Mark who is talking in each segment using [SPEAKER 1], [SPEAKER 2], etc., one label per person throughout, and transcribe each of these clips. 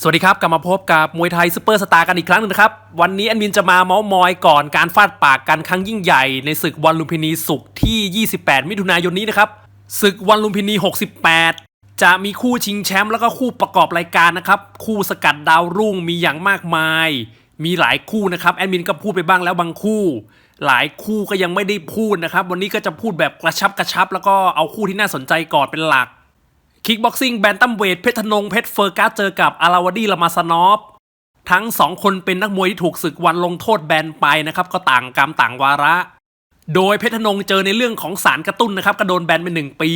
[SPEAKER 1] สวัสดีครับ กลับมาพบกับมวยไทยซูเปอร์สตาร์กันอีกครั้งหนึ่งนะครับ วันนี้แอดมินจะมาเมาส์มอยก่อนการฟาดปากกันครั้งยิ่งใหญ่ในศึกวันลุมพินีสุกร์ที่ 28 มิถุนายนนี้นะครับศึกวันลุมพินี 68 จะมีคู่ชิงแชมป์แล้วก็คู่ประกอบรายการนะครับ คู่สกัดดาวรุ่งมีอย่างมากมาย มีหลายคู่นะครับแอดมินก็พูดไปบ้างแล้วบางคู่ หลายคู่ก็ยังไม่ได้พูดนะครับ วันนี้ก็จะพูดแบบกระชับกระชับ แล้วก็เอาคู่ที่น่าสนใจก่อนเป็นหลัก คิกบ็อกซิ่งแบนตัมเวทเพชรธนงเพชรเฟอร์กัสเจอกับอาราวดีลามาสนอฟทั้งสองคนเป็นนักมวยที่ถูกศึกวันลงโทษแบนไปนะครับก็ต่างกรรมต่างวาระ โดยเพชรธนงเจอในเรื่องของสารกระตุ้นนะครับก็โดนแบนไปหนึ่งปี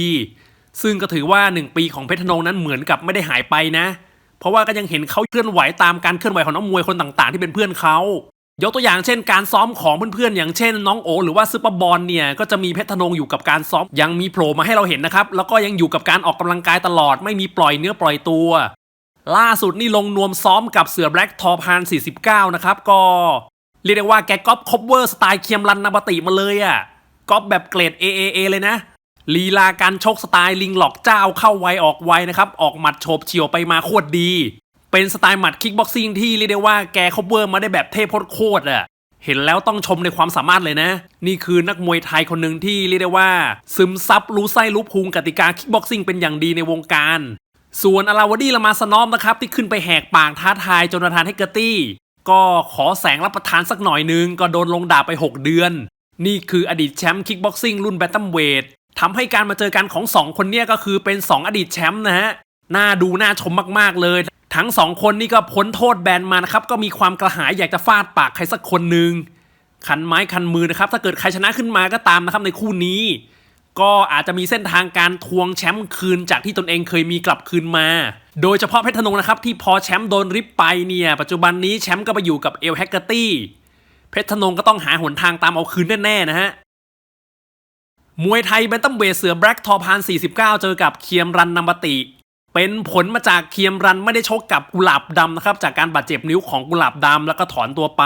[SPEAKER 1] ซึ่งก็ถือว่า 1 ปีของเพชรธนงนั้นเหมือนกับไม่ได้หายไปนะ เพราะว่าก็ยังเห็นเขาเคลื่อนไหวตามการเคลื่อนไหวของนักมวยคนต่างๆ ที่เป็นเพื่อนเขา ยกตัวอย่างเช่นการซ้อมของเพื่อนๆ อย่างเช่น น้องโอ หรือว่าซูเปอร์บอลเนี่ยก็จะมีเพชรธนงอยู่กับการซ้อมยังมีโผล่มาให้เราเห็นนะครับ แล้วก็ยังอยู่กับการออกกำลังกายตลอดไม่มีปล่อยเนื้อปล่อยตัว ล่าสุดนี่ลงนวมซ้อมกับเสือแบล็กทอพาน49 นะครับ ก็เรียกได้ว่าแกก๊อปคอปเวอร์สไตล์เคียมรันนาบติมาเลยอะ่ะก๊อปแบบเกรด AAA เลยนะลีลาการชกสไตล์ลิงหลอกเจ้าเข้าไวออกไวนะครับออกหมัดโฉบเฉียวไปมาโคตรดี เป็นสไตล์หมัดคิกบ็อกซิ่งที่เรียกได้ว่าแกคอปเวอร์มาได้แบบเทพโคตรอะเห็นแล้วต้องชมในความสามารถเลยนะ นี่คือนักมวยไทยคนหนึ่งที่เรียกได้ว่า ซึมซับรู้ไส้รู้พุงกติกาคิกบ็อกซิ่งเป็นอย่างดีในวงการ ส่วนอลาวดีละมาสนอมนะครับ ที่ขึ้นไปแหกปากท้าทายจนาธานเฮกเกอร์ตี้ ก็ขอแสงรับประทานสักหน่อยนึง ก็โดนลงดาบไป 6 เดือน นี่คืออดีตแชมป์คิกบ็อกซิ่งรุ่นแบตตัมเวททำให้การมาเจอกันของ 2 คนเนี้ยก็คือเป็น 2 อดีตแชมป์นะฮะน่าดูน่าชมมากๆเลย ทั้งสองคนนี่ก็พ้นโทษแบนมานะครับ ก็มีความกระหายอยากจะฟาดปากใครสักคนหนึ่งคันไม้คันมือนะครับ ถ้าเกิดใครชนะขึ้นมาก็ตามนะครับในคู่นี้ ก็อาจจะมีเส้นทางการทวงแชมป์คืนจากที่ตนเองเคยมีกลับคืนมา โดยเฉพาะเพชรธนงนะครับ ที่พอแชมป์โดนริบไปเนี่ย ปัจจุบันนี้แชมป์ก็ไปอยู่กับเอลแฮกเกอร์ตี้เพชรธนงก็ต้องหาหนทางตามเอาคืนแน่ๆนะฮะมวยไทยแบนตัมเวทเสือแบล็กทอพาน49 เจอกับเคียมรันนัมบติ เป็นผลมาจากเคียมรันไม่ได้ชกกับกุหลาบดำนะครับ จากการบาดเจ็บนิ้วของกุหลาบดำแล้วก็ถอนตัวไป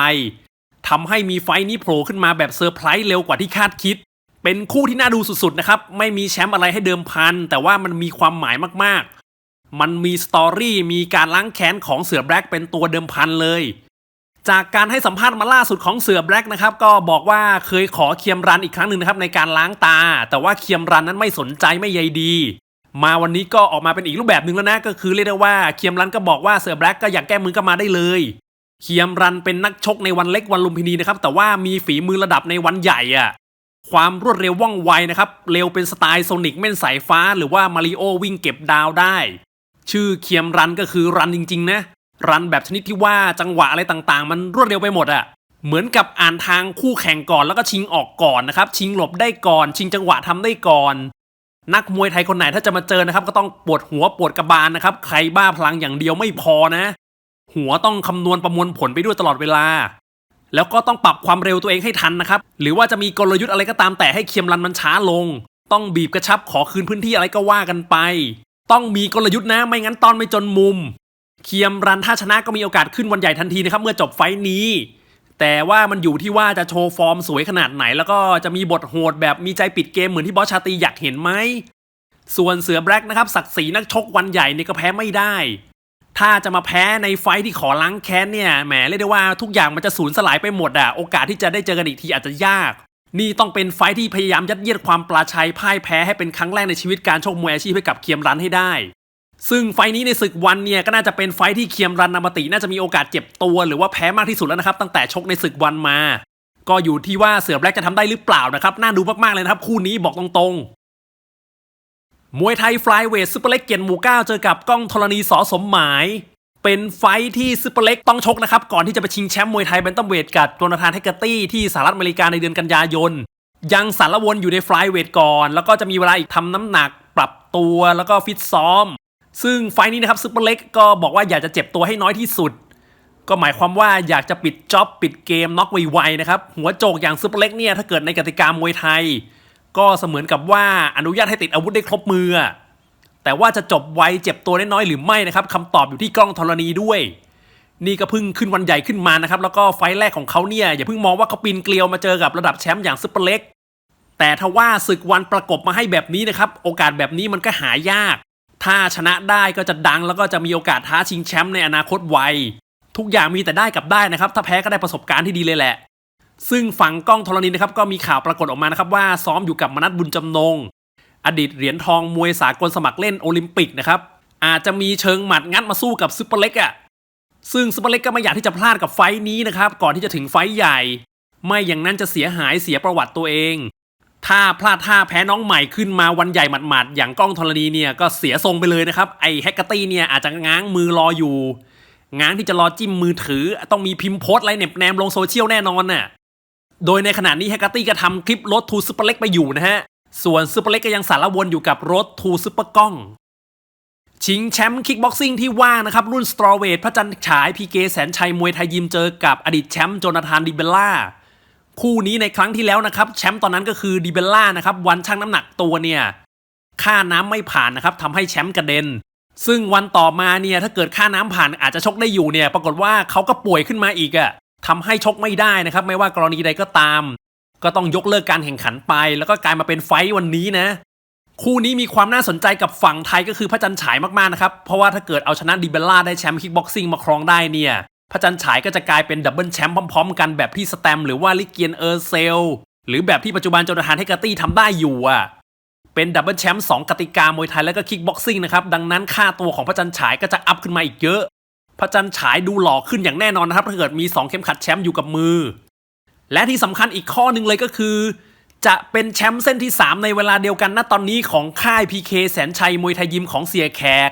[SPEAKER 1] ทำให้มีไฟนี้โผล่ขึ้นมาแบบเซอร์ไพรส์เร็วกว่าที่คาดคิด เป็นคู่ที่น่าดูสุดๆนะครับ ไม่มีแชมป์อะไรให้เดิมพัน แต่ว่ามันมีความหมายมากๆ มันมีสตอรี่มีการล้างแค้นของเสือแบล็กเป็นตัวเดิมพันเลย จากการให้สัมภาษณ์มาล่าสุดของเสือแบล็กนะครับก็บอกว่าเคยขอเคียมรันอีกครั้งหนึ่งนะครับในการล้างตา แต่ว่าเคียมรันนั้นไม่สนใจไม่ใยดี มาวันนี้ก็ออกมาเป็นอีกรูปแบบหนึ่งแล้วนะก็คือเรียกได้ว่าเคียมรันก็บอกว่าเสือแบล็กก็อยากแก้มือก็มาได้เลยเคียมรันเป็นนักชกในวันเล็กวันลุมพินีนะครับแต่ว่ามีฝีมือระดับในวันใหญ่อะความรวดเร็วว่องไวนะครับเร็วเป็นสไตล์โซนิกแม่นสายฟ้า หรือว่ามาริโอวิ่งเก็บดาวได้ ชื่อเคียมรันก็คือรันจริงๆนะรันแบบชนิดที่ว่าจังหวะอะไรต่างๆ มันรวดเร็วไปหมดอะเหมือนกับอ่านทางคู่แข่งก่อนแล้วก็ชิงออกก่อนนะครับชิงหลบได้ก่อน ชิงจังหวะทำได้ก่อน นักมวยไทยคนไหนถ้าจะมาเจอนะครับก็ต้องปวดหัวปวดกระบาลนะครับใครบ้าพลังอย่างเดียวไม่พอนะ หัวต้องคำนวณประมวลผลไปด้วยตลอดเวลา แล้วก็ต้องปรับความเร็วตัวเองให้ทันนะครับ หรือว่าจะมีกลยุทธ์อะไรก็ตามแต่ให้เคียมรันมันช้าลง ต้องบีบกระชับขอคืนพื้นที่อะไรก็ว่ากันไป ต้องมีกลยุทธ์นะไม่งั้นตอนไม่จนมุม เคียมรันถ้าชนะก็มีโอกาสขึ้นวันใหญ่ทันทีนะครับเมื่อจบไฟท์นี้ แต่ว่ามันอยู่ที่ว่าจะโชว์ฟอร์มสวยขนาดไหน แล้วก็จะมีบทโหดแบบมีใจปิดเกมเหมือนที่บอสชาตีอยากเห็นไหม ส่วนเสือแบล็กนะครับศักดิ์ศรีนักชกวันใหญ่เนี่ยก็แพ้ไม่ได้ ถ้าจะมาแพ้ในไฟที่ขอล้างแค้นเนี่ยแหมเรียกได้ว่าทุกอย่างมันจะสูญสลายไปหมดอะโอกาสที่จะได้เจอกันอีกทีอาจจะยาก นี่ต้องเป็นไฟท์ที่พยายามยัดเยียดความปลาชัยพ่ายแพ้ให้เป็นครั้งแรกในชีวิตการชกมวยอาชีพให้กับเคียมรันให้ได้ ซึ่งไฟนี้ในศึกวันเนี่ยก็น่าจะเป็นไฟที่เคียมรันนามติ น่าจะมีโอกาสเจ็บตัวหรือว่าแพ้มากที่สุดแล้วนะครับ ตั้งแต่ชกในศึกวันมา ก็อยู่ที่ว่าเสือแบล็กจะทำได้หรือเปล่านะครับน่าดูมากๆเลยนะครับ คู่นี้บอกตรงๆ มวยไทยฟลายเวทซูเปอร์เล็กเกียนหมู่เก้าเจอกับก้องธรณีสอสมหมาย เป็นไฟที่ซูเปอร์เล็กต้องชกนะครับก่อนที่จะไปชิงแชมป์มวยไทยแบนตัมเวทกับโจนาธานเฮกเกอร์ตี้ที่สหรัฐอเมริกาในเดือนกันยายนยังสารวนอยู่ในฟลายเวทก่อน แล้วก็จะมีเวลาอีกทำน้ำหนักปรับตัวแล้วก็ฟิตซ้อม ซึ่งไฟนี้นะครับซูเปอร์เล็กก็บอกว่าอยากจะเจ็บตัวให้น้อยที่สุด ก็หมายความว่าอยากจะปิดจ็อบปิดเกมน็อกไวๆนะครับ หัวโจกอย่างซูเปอร์เล็กเนี่ยถ้าเกิดในกติกามวยไทย ก็เสมือนกับว่าอนุญาตให้ติดอาวุธได้ครบมือ แต่ว่าจะจบไวเจ็บตัวน้อยๆหรือไม่นะครับคำตอบอยู่ที่กล้องธรณีด้วย นี่ก็เพิ่งขึ้นวันใหญ่ขึ้นมานะครับแล้วก็ไฟแรกของเขาเนี่ยอย่าเพิ่งมองว่าเขาปีนเกลียวมาเจอกับระดับแชมป์อย่างซุปเปอร์เล็กแต่ถ้าว่าศึกวันประกบมาให้แบบนี้นะครับโอกาสแบบนี้มันก็หายาก ถ้าชนะได้ก็จะดังแล้วก็จะมีโอกาสท้าชิงแชมป์ในอนาคตไว ทุกอย่างมีแต่ได้กับได้นะครับ ถ้าแพ้ก็ได้ประสบการณ์ที่ดีเลยแหละ ซึ่งฝั่งกล้องธรณีนะครับก็มีข่าวปรากฏออกมานะครับว่าซ้อมอยู่กับมนัทบุญจำนง อดีตเหรียญทองมวยสากลสมัครเล่นโอลิมปิกนะครับอาจจะมีเชิงหมัดงัดมาสู้กับซุปเปอร์เล็กอะ่ะซึ่งซุปเปอร์เล็กก็ไม่อยากที่จะพลาดกับไฟท์นี้นะครับก่อนที่จะถึงไฟใหญ่ ไม่อย่างนั้นจะเสียหายเสียประวัติตัวเอง ถ้าพลาดท่าแพ้น้องใหม่ขึ้นมาวันใหญ่หมัดๆอย่างกล้องธรณีเนี่ยก็เสียทรงไปเลยนะครับ ไอ้แฮกเกอร์ตี้เนี่ยอาจจะง้างมือรออยู่ ง้างที่จะรอจิ้มมือถือ ต้องมีพิมพ์โพสต์อะไรเน็บแนมลงโซเชียลแน่นอนน่ะโดยในขณะนี้แฮกเกอร์ตี้ก็ทำคลิปรถทูซูเปอร์เล็กไปอยู่นะฮะ ส่วนซูเปอร์เล็กก็ยังสารวนอยู่กับรถทูซูเปอร์กล้อง ชิงแชมป์คิกบ็อกซิ่งที่ว่างนะครับ รุ่นสตรอเวทพระจันทร์ฉายพีเกแสนชัยมวยไทยยิมเจอกับอดีตแชมป์โจนาธานดิเบล่า คู่นี้ในครั้งที่แล้วนะครับแชมป์ตอนนั้นก็คือดิเบลล่านะครับวันชั่งน้ำหนักตัวเนี่ยค่าน้ำไม่ผ่านนะครับทำให้แชมป์กระเด็น ซึ่งวันต่อมาเนี่ยถ้าเกิดค่าน้ำผ่านอาจจะชกได้อยู่เนี่ยปรากฏว่าเขาก็ป่วยขึ้นมาอีกอะทำให้ชกไม่ได้นะครับไม่ว่ากรณีใดก็ตาม ก็ต้องยกเลิกการแข่งขันไป แล้วก็กลายมาเป็นไฟวันนี้นะ คู่นี้มีความน่าสนใจกับฝั่งไทยก็คือพระจันฉายมากๆนะครับเพราะว่าถ้าเกิดเอาชนะดิเบลล่าได้แชมป์คิกบ็อกซิ่งมาครองได้เนี่ย พระจันฉายก็จะกลายเป็นดับเบิลแชมป์พร้อมๆ กันแบบที่สแตมหรือว่าลิเกียนเออร์เซล หรือแบบที่ปัจจุบันโจนาธานเฮกเตี้ทำได้อยู่อะเป็นดับเบิลแชมป์สองกติกามวยไทยแล้วก็คิกบ็อกซิ่งนะครับ ดังนั้นค่าตัวของพระจันฉายก็จะอัพขึ้นมาอีกเยอะ พระจันฉายดูหล่อขึ้นอย่างแน่นอนนะครับ ถ้าเกิดมีสองเข็มขัดแชมป์อยู่กับมือ และที่สำคัญอีกข้อหนึ่งเลยก็คือ จะเป็นแชมป์เส้นที่ 3 ในเวลาเดียวกันณตอนนี้ของค่าย PK แสนชัยมวยไทยยิมของเสียแขก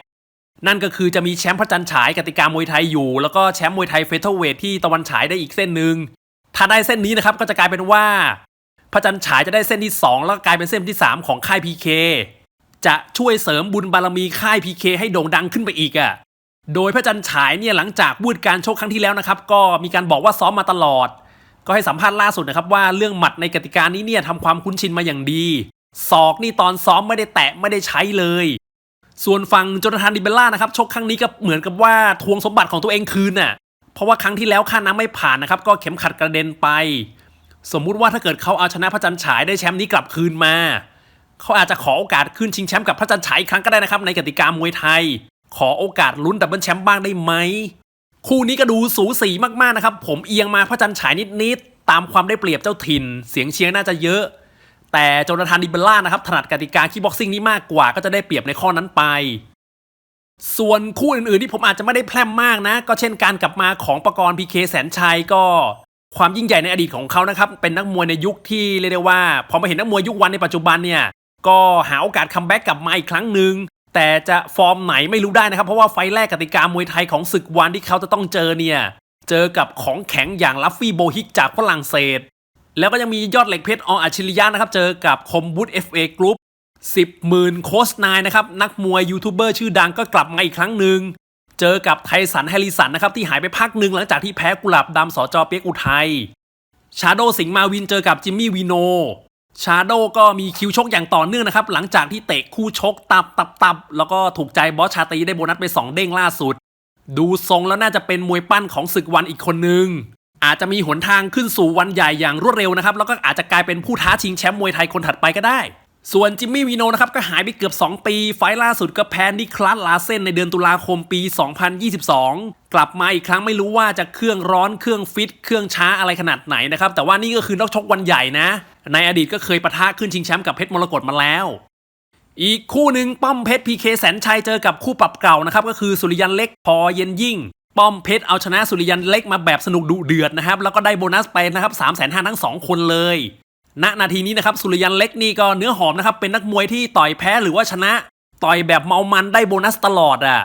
[SPEAKER 1] นั่นก็คือจะมีแชมป์พระจันทร์ฉายกติกามวยไทยอยู่ แล้วก็แชมป์มวยไทยเฟเธอร์เวทที่ตะวันฉายได้อีกเส้นหนึ่งถ้าได้เส้นนี้นะครับก็จะกลายเป็นว่า พระจันทร์ฉายจะได้เส้นที่ 2 แล้วก็กลายเป็นเส้นที่ 3 ของค่าย PK จะช่วยเสริมบุญบารมีค่าย PK ให้โด่งดังขึ้นไปอีกอะ่ะโดยพระจันทร์ฉายเนี่ยหลังจากบูดการโชกครั้งที่แล้วนะครับ ก็มีการบอกว่าซ้อมมาตลอด ก็ให้สัมภาษณ์ล่าสุดนะครับว่าเรื่องหมัดในกติกานี้เนี่ยทำความคุ้นชินมาอย่างดีศอกนี่ตอนซ้อมไม่ได้แตะไม่ได้ใช้เลย ส่วนฝั่งโจนาธานดิเบลล่านะครับชกครั้งนี้ก็เหมือนกับว่าทวงสมบัติของตัวเองคืนน่ะเพราะว่าครั้งที่แล้วค่าน้ำไม่ผ่านนะครับก็เข็มขัดกระเด็นไป สมมุติว่าถ้าเกิดเขาเอาชนะพระจันทร์ฉายได้แชมป์นี้กลับคืนมาเขาอาจจะขอโอกาสขึ้นชิงแชมป์กับพระจันทร์ฉายอีกครั้งก็ได้นะครับในกติกามวยไทย ขอโอกาสลุ้นดับเบิลแชมป์บ้างได้ไหมคู่นี้ก็ดูสูสีมากๆนะครับผมเอียงมาพระจันทร์ฉายนิดๆตามความได้เปรียบเจ้าถิ่น เสียงเชียร์น่าจะเยอะ แต่โจนาธานดิเบลล่านะครับถนัดกติกาคีบ็อกซิ่งนี้มากกว่าก็จะได้เปรียบในข้อนั้นไป ส่วนคู่อื่นๆที่ผมอาจจะไม่ได้แพร่มมากนะ ก็เช่นการกลับมาของประกรณ์พีเคแสนชัยก็ความยิ่งใหญ่ในอดีตของเขานะครับ เป็นนักมวยในยุคที่เรียกได้ว่า พอมาเห็นนักมวยยุควันในปัจจุบันเนี่ย ก็หาโอกาสคัมแบ็กกลับมาอีกครั้งหนึ่งแต่จะฟอร์มไหนไม่รู้ได้นะครับ เพราะว่าไฟแรกกติกามวยไทยของศึกวันที่เขาจะต้องเจอเนี่ย เจอกับของแข็งอย่างลัฟฟี่โบฮิกจากฝรั่งเศส แล้วก็ยังมียอดเหล็กเพชรออัจฉริยะนะครับ เจอกับคมบุต FA Group 10หมื่นโคชนายนะครับ นักมวยยูทูบเบอร์ชื่อดังก็กลับมาอีกครั้งหนึ่ง เจอกับไทสันแฮริสันนะครับ ที่หายไปพักหนึ่งหลังจากที่แพ้กุหลาบดำสจอเปียกอุทัยชาโดสิงมาวินเจอกับจิมมี่วีโนชาโดก็มีคิวชกอย่างต่อเนื่องนะครับ หลังจากที่เตะคู่ชกตับตับตับแล้วก็ถูกใจบอสชาตีได้โบนัสไป 2 เด้งล่าสุด ดูทรงแล้วน่าจะเป็นมวยปั้นของศึกวันอีกคนนึง อาจจะมีหนทางขึ้นสู่วันใหญ่อย่างรวดเร็วนะครับ แล้วก็อาจจะกลายเป็นผู้ท้าชิงแชมป์มวยไทยคนถัดไปก็ได้ ส่วนจิมมี่วีโนนะครับก็หายไปเกือบ 2 ปี ไฟล์ล่าสุดก็แพ้นิคลัสลาเซนในเดือนตุลาคมปี 2022 กลับมาอีกครั้งไม่รู้ว่าจะเครื่องร้อนเครื่องฟิต เครื่องช้าอะไรขนาดไหนนะครับ แต่ว่านี่ก็คือนักชกวันใหญ่นะ ในอดีตก็เคยปะทะขึ้นชิงแชมป์กับเพชรมรกตมาแล้วอีกคู่หนึ่งป้อมเพชรพีเคแสนชัยเจอกับคู่ปรับเก่านะครับก็คือสุริยันเล็กพอเย็นยิ่ง ป้อมเพชรเอาชนะสุริยันเล็กมาแบบสนุกดุเดือดนะครับ แล้วก็ได้โบนัสไปนะครับ3ามแสนห้าทั้งสองคนเลย ณนาทีนี้นะครับสุริยันเล็กนี่ก็เนื้อหอมนะครับเป็นนักมวยที่ต่อยแพ้หรือว่าชนะ ต่อยแบบเมามันได้โบนัสตลอดอะ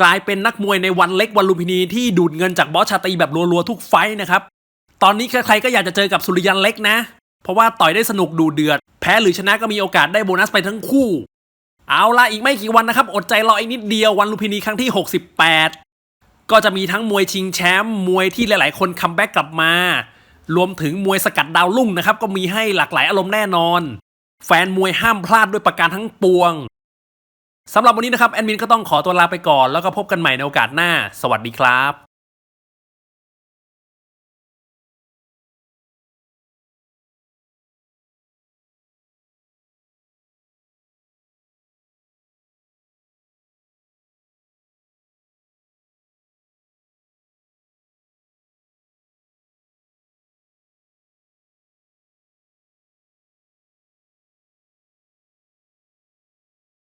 [SPEAKER 1] กลายเป็นนักมวยในวันเล็กวันลุมพินีที่ดูดเงินจากบอสชาตีแบบรัวๆทุกไฟท์นะครับตอนนี้ใครๆก็อยากจะเจอกับสุริยันเล็กนะ เพราะว่าต่อยได้สนุกดูเดือด แพ้หรือชนะก็มีโอกาสได้โบนัสไปทั้งคู่ เอาละอีกไม่กี่วันนะครับ อดใจรออีกนิดเดียววันลุมพินีครั้งที่ 68 ก็จะมีทั้งมวยชิงแชมป์มวยที่หลาย ๆ คนคัมแบ็กกลับมา รวมถึงมวยสกัดดาวรุ่งนะครับ ก็มีให้หลากหลายอารมณ์แน่นอน แฟนมวยห้ามพลาดด้วยประการทั้งปวงสำหรับวันนี้นะครับแอดมินก็ต้องขอตัวลาไปก่อนแล้วก็พบกันใหม่ในโอกาสหน้า สวัสดีครับ